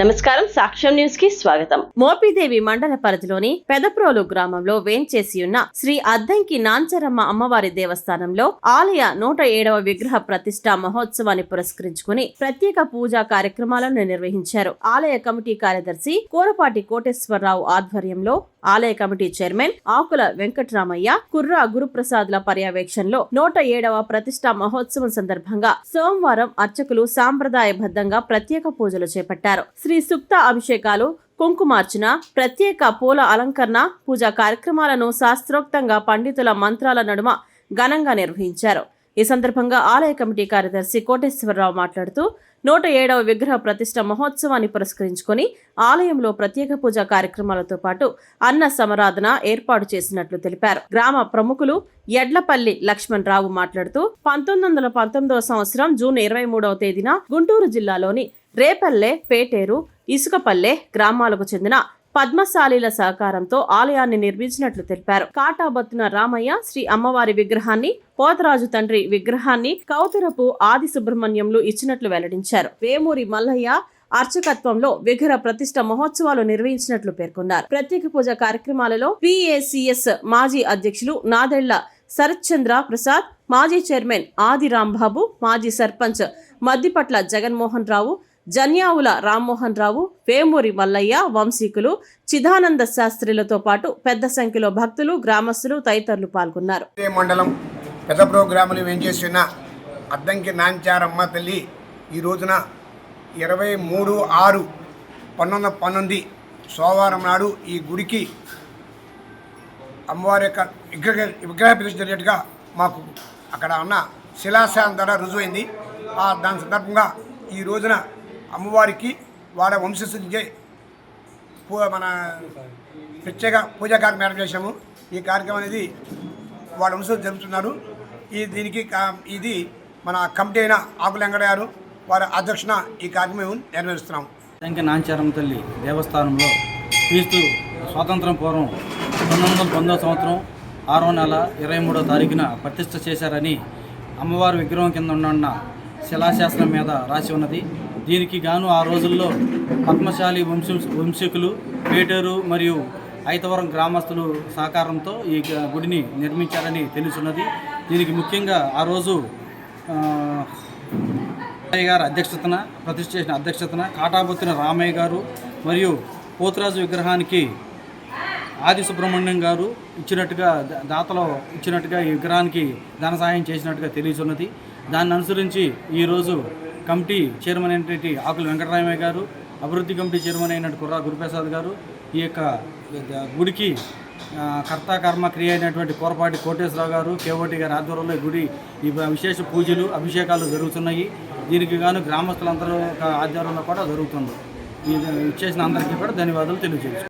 నమస్కారం సాక్ష్యం న్యూస్కి స్వాగతం. మోపిదేవి మండల పరిధిలోని పెదప్రోలు గ్రామంలో వేంచేసి ఉన్న శ్రీ అద్దంకి నాంచరమ్మ అమ్మవారి దేవస్థానంలో ఆలయ నూట ఏడవ విగ్రహ ప్రతిష్ఠా మహోత్సవాన్ని పురస్కరించుకుని ప్రత్యేక పూజా కార్యక్రమాలను నిర్వహించారు. ఆలయ కమిటీ కార్యదర్శి కోరపాటి కోటేశ్వరరావు ఆధ్వర్యంలో ఆలయ కమిటీ చైర్మన్ ఆకుల వెంకటరామయ్య కుర్రా గురుప్రసాద్ల పర్యవేక్షణలో నూట ఏడవ ప్రతిష్టా మహోత్సవం సందర్భంగా సోమవారం అర్చకులు సాంప్రదాయబద్ధంగా ప్రత్యేక పూజలు చేపట్టారు. శ్రీ సుప్త అభిషేకాలు కుంకుమార్చన ప్రత్యేక పూల అలంకరణ పూజా కార్యక్రమాలను శాస్త్రోక్తంగా పండితుల మంత్రాల నడుమ ఘనంగా నిర్వహించారు. ఈ సందర్భంగా ఆలయ కమిటీ కార్యదర్శి కోటేశ్వరరావు మాట్లాడుతూ నూట ఏడవ విగ్రహ ప్రతిష్ట మహోత్సవాన్ని పురస్కరించుకొని ఆలయంలో ప్రత్యేక పూజా కార్యక్రమాలతో పాటు అన్న సమరాధన ఏర్పాటు చేసినట్లు తెలిపారు. గ్రామ ప్రముఖులు ఎడ్లపల్లి లక్ష్మణ్ రావు మాట్లాడుతూ పంతొమ్మిది వందల పంతొమ్మిదవ సంవత్సరం జూన్ ఇరవై మూడవ తేదీన గుంటూరు జిల్లాలోని రేపల్లె పేటేరు ఇసుకపల్లె గ్రామాలకు చెందిన పద్మశాలీల సహకారంతో ఆలయాన్ని నిర్మించినట్లు తెలిపారు. కాటాబత్తున రామయ్య శ్రీ అమ్మవారి విగ్రహాన్ని పోతరాజు తండ్రి విగ్రహాన్ని కౌతురపు ఆది సుబ్రహ్మణ్యంలు ఇచ్చినట్లు వెల్లడించారు. వేమూరి మల్లయ్య అర్చకత్వంలో విగ్రహ ప్రతిష్ట మహోత్సవాలు నిర్వహించినట్లు పేర్కొన్నారు. ప్రత్యేక పూజ కార్యక్రమాలలో పిఏసిఎస్ మాజీ అధ్యక్షులు నాదెళ్ళ శరత్చంద్ర ప్రసాద్ మాజీ చైర్మన్ ఆది రాంబాబు మాజీ సర్పంచ్ మద్దిపట్ల జగన్మోహన్ రావు జన్యావుల రామ్మోహన్ రావు వేమూరి మల్లయ్య వంశీకులు చిదానంద శాస్త్రిలతో పాటు పెద్ద సంఖ్యలో భక్తులు గ్రామస్తులు తదితరులు పాల్గొన్నారు. మండలం పెద్ద ప్రోగ్రాములు వేంచేసిన అద్దంకి నాంచారమ్మ తల్లి ఈ రోజున ఇరవై మూడు ఆరు పంతొమ్మిది వందల పంతొమ్మిది సోమవారం నాడు ఈ గుడికి అమ్మవారి యొక్క విగ్రహ విగ్రహ ప్రతిష్ఠ జరిగేట్టుగా మాకు అక్కడ ఉన్న శిలాశాంతర ద్వారా రుజువైంది. దాని సందర్భంగా ఈ రోజున అమ్మవారికి వాళ్ళ వంశస్థులే పూ మన ప్రత్యేక పూజా కార్యక్రమం ఏర్పాటు చేశాము. ఈ కార్యక్రమం అనేది వాళ్ళ వంశస్థులు జరుపుతున్నారు. ఈ దీనికి ఇది మన కమిటీ అయిన ఆకుల వారి అధ్యక్షణ ఈ కార్యక్రమం నెరవేరుస్తున్నాము శంక నాంచారం తల్లి దేవస్థానంలో క్రీస్తు స్వాతంత్రం పూర్వం పంతొమ్మిది వందల పంతొమ్మిదో సంవత్సరం ఆరో నెల ఇరవై మూడో తారీఖున ప్రతిష్ట చేశారని అమ్మవారి విగ్రహం కింద ఉన్న శిలాశాస్త్రం మీద రాసి ఉన్నది. దీనికి గాను ఆ రోజుల్లో పద్మశాలి వంశ వంశీకులు పేటూరు మరియు ఐతవరం గ్రామస్తులు సహకారంతో ఈ గుడిని నిర్మించారని తెలుసున్నది. దీనికి ముఖ్యంగా ఆ రోజు రామయ్య గారు అధ్యక్షతన ప్రతిష్ఠ చేసిన అధ్యక్షతన కాటాబొత్తిన రామయ్య గారు మరియు పోతురాజు విగ్రహానికి ఆది సుబ్రహ్మణ్యం గారు ఇచ్చినట్టుగా దాతలో ఇచ్చినట్టుగా ఈ విగ్రహానికి ధన సహాయం చేసినట్టుగా తెలియచున్నది దాన్ని అనుసరించి ఈరోజు కమిటీ చైర్మన్ అయినటువంటి ఆకుల వెంకటరామయ్య గారు అభివృద్ధి కమిటీ చైర్మన్ అయినట్టు కుర్రా గురుప్రసాద్ గారు ఈ యొక్క గుడికి ఆ, కర్త కర్మ క్రియ అయినటువంటి కోరపాటి కోటేశ్వరరావు గారు కేవటి గారి ఆధ్వర్యంలో గుడి ఈ విశేష పూజలు అభిషేకాలు జరుగుతున్నాయి. దీనికి గాను గ్రామస్తులందరూ ఆధ్వర్యంలో కూడా జరుగుతుంది. ఇది చేసిన అందరికీ కూడా ధన్యవాదాలు తెలియజేస్తాను